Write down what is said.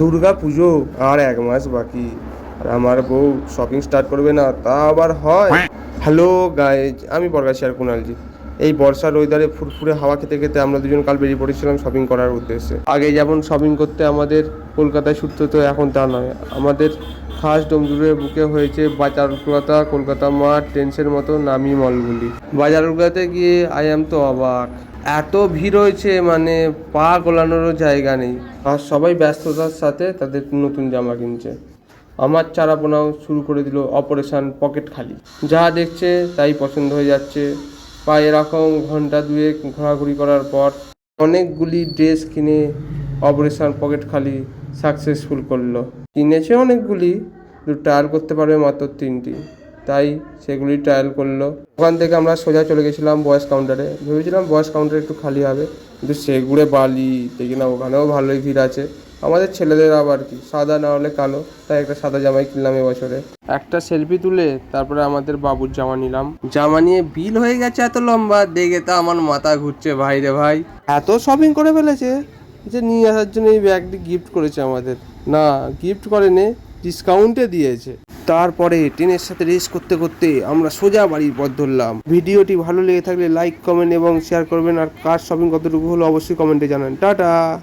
দুর্গা পুজো আর এক মাস বাকি। আর আমার বউ শপিং স্টার্ট করবে না তা আবার হয়। হ্যালো গাইজ আমি বরগাছি আর কুণালজি। এই বর্ষার ওয়েদারে ফুরফুরে হাওয়া খেতে খেতে আমরা দুজন কাল বেরিয়ে পড়েছিলাম শপিং করার উদ্দেশ্যে। আগে যেমন শপিং করতে আমাদের কলকাতায় ছুটতে হতো, এখন তা নয়। আমাদের খাস ডোমজুড়ের বুকে হয়েছে বাজারগুলাতা কলকাতা কলকাতা মাঠ, টেন্সের মতো নামি মলগুলি। বাজারগুলাতে গিয়ে আই এম তো অবাক। এত ভিড় হয়েছে মানে পা গোলানোরও জায়গা নেই। আর সবাই ব্যস্ততার সাথে তাদের নতুন জামা কিনছে। আমার চারাপোনাও শুরু করে দিল অপারেশন পকেট খালি। যা দেখছে তাই পছন্দ হয়ে যাচ্ছে। বা এরকম ঘণ্টা দুয়েক ঘোরাঘুরি করার পর অনেকগুলি ড্রেস কিনে অপারেশন পকেট খালি সাকসেসফুল করল। কিনেছে অনেকগুলি ট্রায়াল করতে পারবে মাত্র তিনটি। তাই সেগুলি ট্রায়াল করল। ওখান থেকে আমরা সোজা চলে গেছিলাম বয়েস কাউন্টারে ভেবেছিলাম বয়েস কাউন্টার একটু খালি হবে, কিন্তু সেগুড়ে বালি, দেখি না, ওখানেও ভালোই ভিড় আছে। আমাদের ছেলেদের আবার কি? সাদা না হলে কালো। তাই একটা সাদা জামাই কিনলাম এবছরে। একটা সেলফি তুলে তারপরে আমাদের বাবুর জামা নিলাম। জামা নিয়ে বিল হয়ে গেছে এত লম্বা। দেখে তো আমার মাথা ঘুরছে। ভাই রে ভাই। এত শপিং করে ফেলেছে যে নিয়ে আসার জন্য এই ব্যাগটি গিফট করেছে আমাদের। না গিফট করেনি ডিসকাউন্টে দিয়েছে। তারপরে ট্রেনের সাথে রেস করতে করতে আমরা সোজা বাড়ির পথ ধরলাম। ভিডিওটি ভালো লেগে থাকলে লাইক কমেন্ট এবং শেয়ার করবেন। আর কার শপিং কতটুকু হলো অবশ্যই কমেন্টে জানান। টাটা!